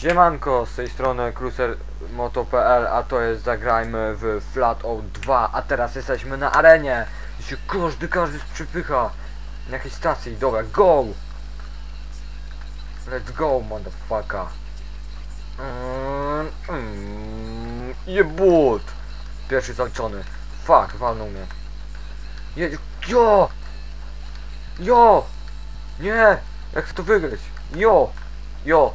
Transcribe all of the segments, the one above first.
Siemanko, z tej strony cruisermoto.pl, a to jest Zagrajmy w Flat Out 2, a teraz jesteśmy na arenie, gdzie każdy, każdy przypycha na jakiejś stacji, dobra, go! Let's go, motherfucker. Mm, mm, jebut! Pierwszy zaliczony. Fuck, walnął mnie. Je, jo! Jo! Nie! Jak chcę to wygrać? Jo! Jo!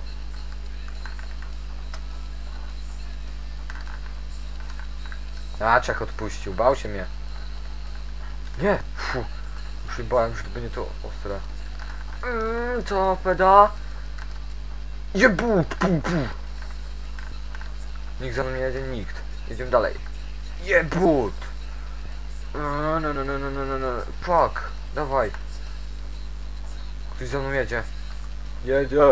A, czek odpuścił, bał się mnie. Nie! Fu! Już się bałem, że to będzie to ostre. Mm, co, peda? Jebu! Pu, pu. Nikt za mną nie jedzie, nikt. Jedziemy dalej. Jebut! No, no, no, no, no, no, no, no. Fuck! Dawaj. Ktoś za mną jedzie. Jedzie!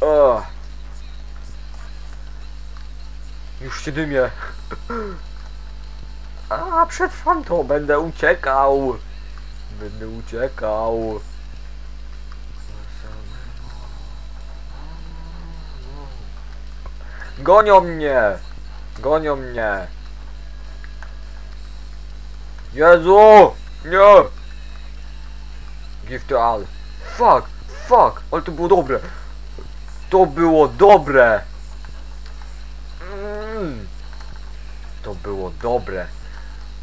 O. Już się dymie. A, przetrwam to, będę uciekał. Będę uciekał. Gonią mnie! Gonią mnie! Jezu! Nie! Give to all. Fuck! Fuck! Ale to było dobre! To było dobre! To było dobre.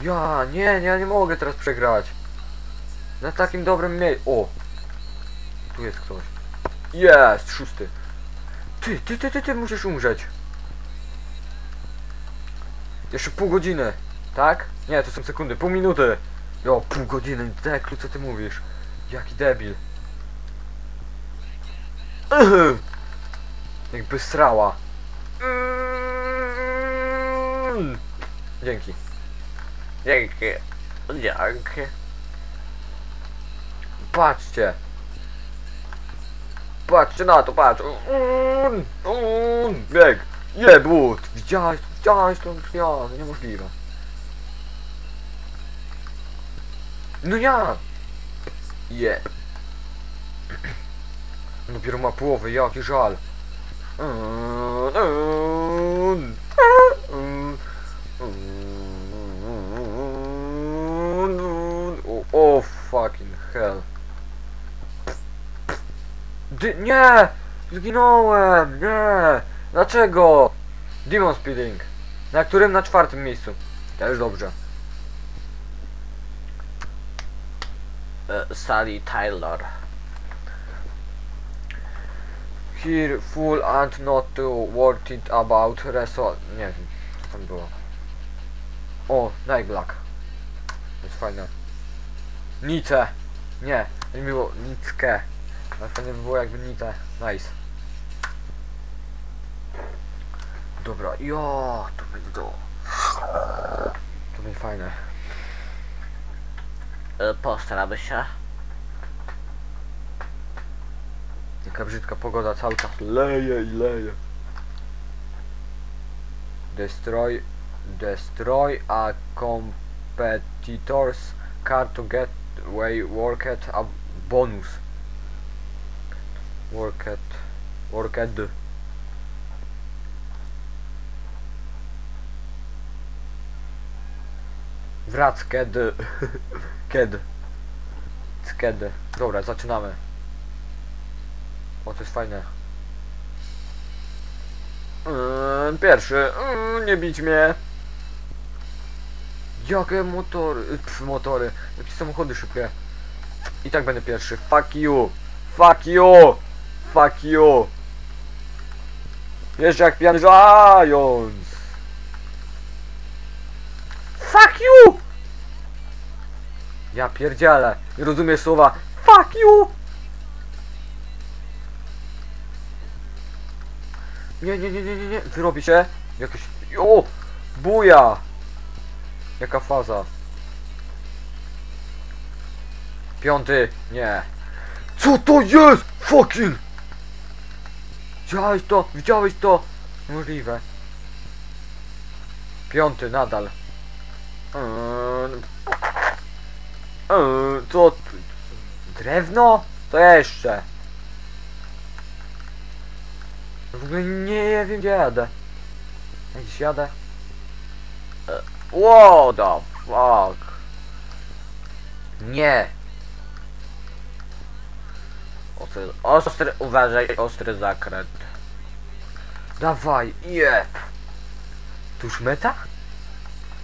Ja, nie, ja nie mogę teraz przegrać. Na takim dobrym miejscu. O! Tu jest ktoś. Jest! Szósty. Ty, ty, ty, ty, ty musisz umrzeć. Jeszcze pół godziny. Tak? Nie, to są sekundy. Pół minuty. Jo, pół godziny. Deklu, co ty mówisz? Jaki debil. Jakby srała. Mm. Dzięki. Dzięki. Dzięki. Patrzcie. Patrzcie na to, patrz. Mm, mm, Bieg. Jebut. Widziałeś, widziałeś? Ja, to niemożliwe. No ja. Je. Dopiero ma połowę, jaki żal. O, o fucking hell. Nie! Zginąłem! Nie! Dlaczego? Demon Speeding. Na którym? Na czwartym miejscu. Też dobrze. uh, Sally Tyler. Here full and not it about result. Nie wiem, co tam było. O, Night Black. Jest fajne. Nice. Nie, nie było Nicke. Ale fajnie by było jakby Nice. Nice. Dobra, jo, to będzie to. To będzie fajne. Uh, postaramy się. Jaka brzydka pogoda, cały czas leje i leje. Destroy, destroy a competitor's car to get away worked a bonus. Worked, worked. Wrac, kiedy. Kiedy. Kiedy. Dobra, zaczynamy. O, to jest fajne. Yy, pierwszy. Yy, nie bić mnie. Jakie motory. Pff, motory. Jakie samochody szybkie. I tak będę pierwszy. Fuck you. Fuck you. Fuck you. Jeszcze jak pijany zając. Fuck you. Ja pierdzielę. Nie rozumiesz słowa. Fuck you. Nie, nie, nie, nie, nie, nie. Wyrobi się. Jakieś... O! Buja! Jaka faza? Piąty. Nie. Co to jest? Fucking! Widziałeś to? Widziałeś to? Możliwe. Piąty, nadal. Eee, co? Drewno? To jeszcze. W ogóle nie wiem gdzie jadę. Gdzieś jadę? What the fuck? Nie! Ostry, ostry, uważaj, ostry zakręt. Dawaj! Tu już meta?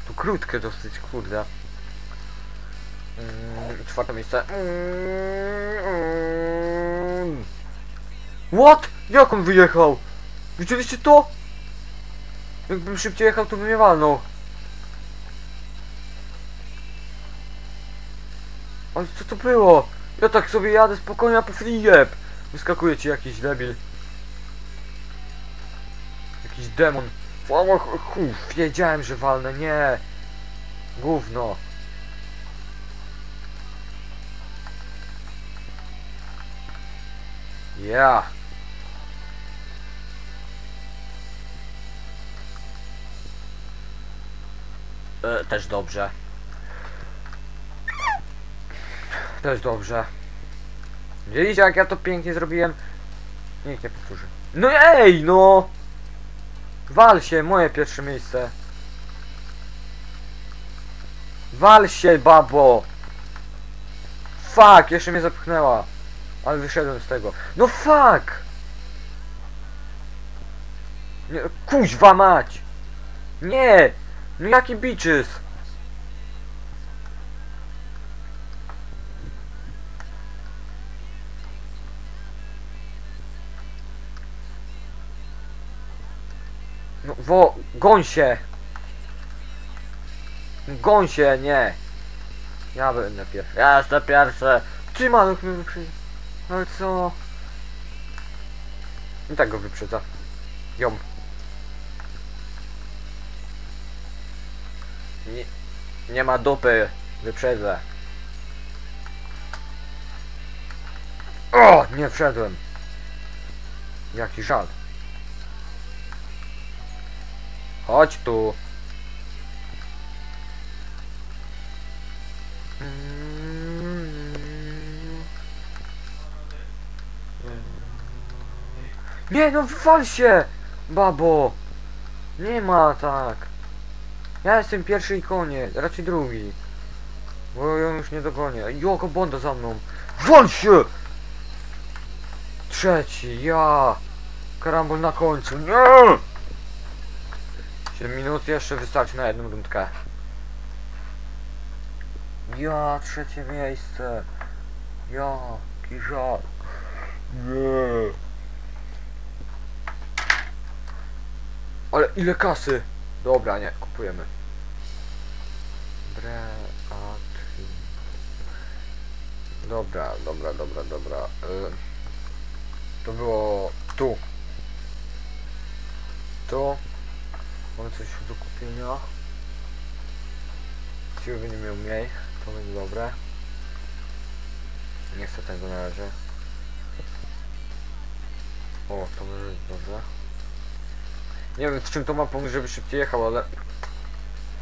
Tu krótkie dosyć, kurde. Mm, czwarte miejsce. Mm. What? Jak on wyjechał? Widzieliście to? Jakbym szybciej jechał, to by mnie walnął. Ale co to było? Ja tak sobie jadę spokojnie, a po free jeb. Wyskakuje ci jakiś debil. Jakiś demon. Chuf, wiedziałem, że walnę, nie. Gówno. Ja. E, też dobrze. Też dobrze. Widzieliście jak ja to pięknie zrobiłem? Nikt nie powtórzy. No ej, no! Wal się, moje pierwsze miejsce. Wal się, babo! Fuck, jeszcze mnie zapchnęła. Ale wyszedłem z tego. No fuck! Nie, kuźwa mać! Nie! No jaki bitches? Wo! Goń się, nie! Ja będę pierwszy. Ja jestem pierwszy. Maluch mnie wyprzedza. Ale co? I tak go wyprzedza. Ją. Nie, nie ma dupy. Wyprzedzę. O! Nie wszedłem. Jaki żal. Chodź tu. Nie no, wywal się! Babo! Nie ma tak. Ja jestem pierwszy i koniec, raczej drugi. Bo ja już nie dogonię. Joko Bonda za mną. Wal się! Trzeci, ja! Karambol na końcu, nie! 7 minut jeszcze wystarczy na jedną rundkę. Ja, trzecie miejsce. Ja, żal. Nie. Ale ile kasy? Dobra, nie, kupujemy. Dobra, dobra, dobra, dobra. Y, to było tu. Tu. Mamy coś do kupienia. Siły będzie miał mniej, to będzie dobre. Nie chcę tego na razie. O, to może być dobre. Nie wiem w czym to ma pomóc, żeby szybciej jechał, ale...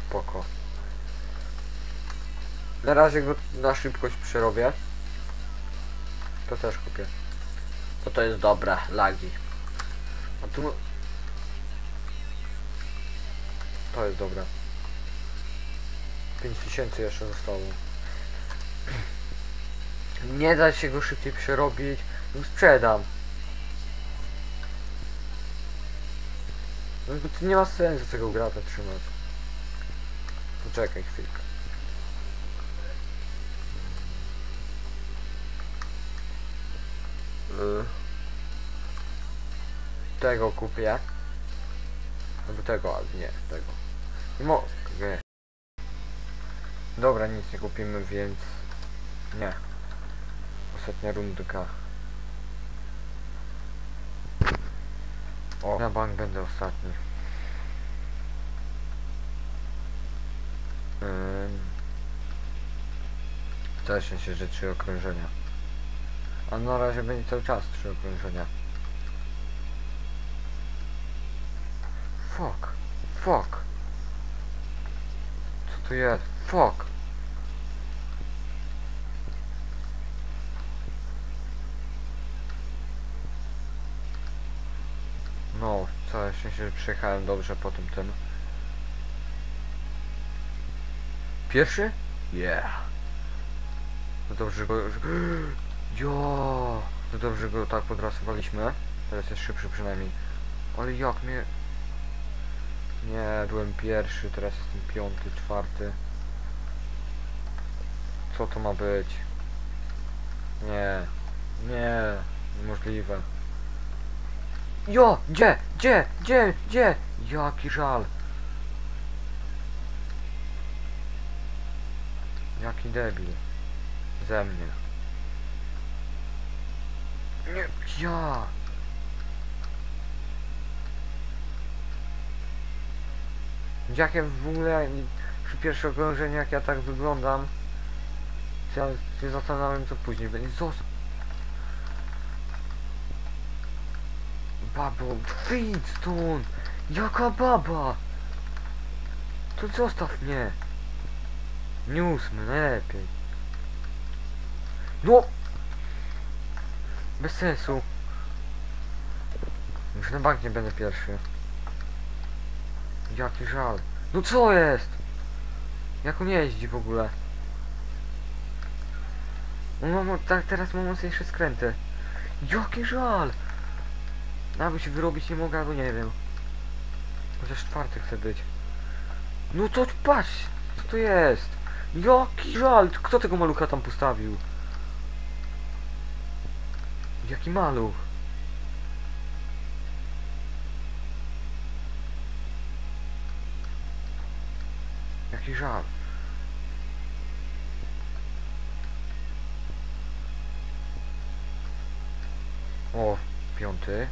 Spoko. Na razie go na szybkość przerobię. To też kupię. To to jest dobre. Lagi. A tu... To jest dobre. 5000 jeszcze zostało. Nie da się go szybciej przerobić. No sprzedam. No bo to nie ma sensu tego grata trzymać. Poczekaj chwilkę. Tego kupię. Albo tego, albo nie, tego. Mogę. Dobra, nic nie kupimy, więc... Nie. Ostatnia rundka. O, na bank będę ostatni. Ym... Się, że trzy okrążenia. A na razie będzie cały czas trzy okrążenia. Fuck. Fuck. To jest? Fuck. No, całe szczęście, że przyjechałem dobrze po tym tym. Pierwszy? Yeah. No dobrze, go... Jo! No dobrze, go tak podrasowaliśmy. Teraz jest szybszy przynajmniej. Ale jak mnie... Nie, byłem pierwszy, teraz jestem piąty, czwarty. Co to ma być? Nie. Nie. Niemożliwe. Jo! Gdzie? Gdzie? Gdzie? Gdzie? Jaki żal. Jaki debil. Ze mnie. Nie, ja. Jakie w ogóle przy pierwszym okrążeniu jak ja tak wyglądam ja się zastanawiam co później będzie. Zostaw. Babo, wyjdź! Jaka baba? To zostaw mnie. Nie ósmy, najlepiej. No! Bez sensu. Już na bank nie będę pierwszy. Jaki żal. No co jest? Jak on jeździ w ogóle? No mam, tak, teraz mam mocniejsze skręty. Jaki żal! Nawet się wyrobić nie mogę, albo nie wiem. Chociaż czwarty chcę być. No to patrz! Co to jest? Jaki żal! Kto tego malucha tam postawił? Jaki maluch? Żal. O, piąty.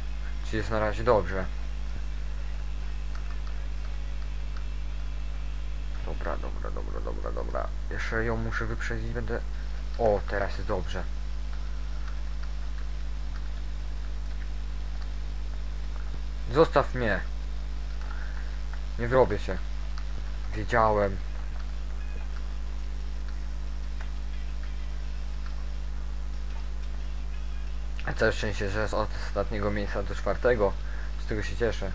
Czyli jest na razie dobrze. Dobra, dobra, dobra, dobra, dobra. Jeszcze ją muszę wyprzedzić, będę... O, teraz jest dobrze. Zostaw mnie. Nie wrobię się. Wiedziałem. A całe szczęście, że z od ostatniego miejsca do czwartego. Z tego się cieszę.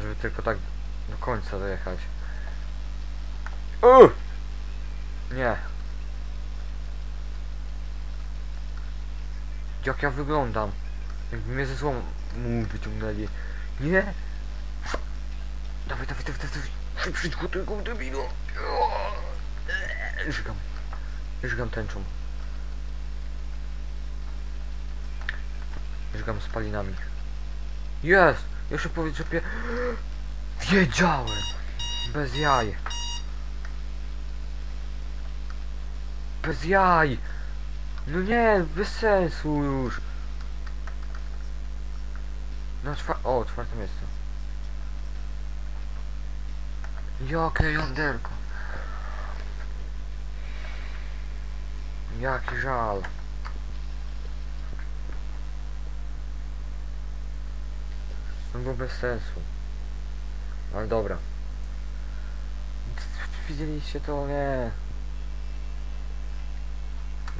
Żeby tylko tak do końca dojechać. Uuu! Nie. Jak ja wyglądam? Jakby mnie ze złomu wyciągnęli. Nie! Dawaj, dawaj, dawaj, dawaj! Go tylko debilu! Żygam. Żygam tęczą. Żygam spalinami. Jest! Jeszcze powiedz, że pie... Wiedziałem! Bez jaj. Bez jaj! No nie, bez sensu już. Na czwa... O, czwarte miejsce. Jakie jąderko. Jaki żal. No bo bez sensu. Ale dobra. Widzieliście to? Nie.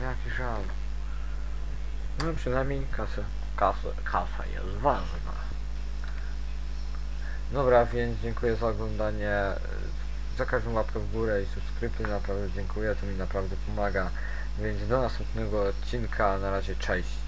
Jaki żal. No przynajmniej kasę. Kasa, kasa jest ważna. Dobra, więc dziękuję za oglądanie. Za każdą łapkę w górę i subskrypcję naprawdę dziękuję, to mi naprawdę pomaga. Więc do następnego odcinka. Na razie cześć.